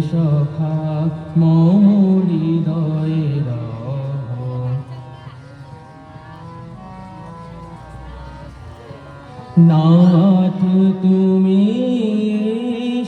সখা মম হৃদয়ে নাথ, তুমি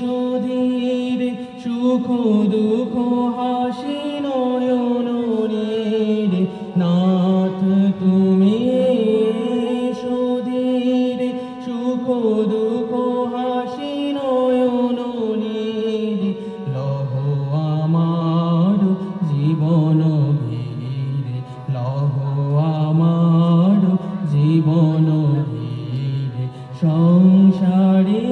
সুধীর সুখ, দুঃখ, হাসি, নয়ন নাথ, তুমি সুধীর সুখ, দুঃখ সংসারে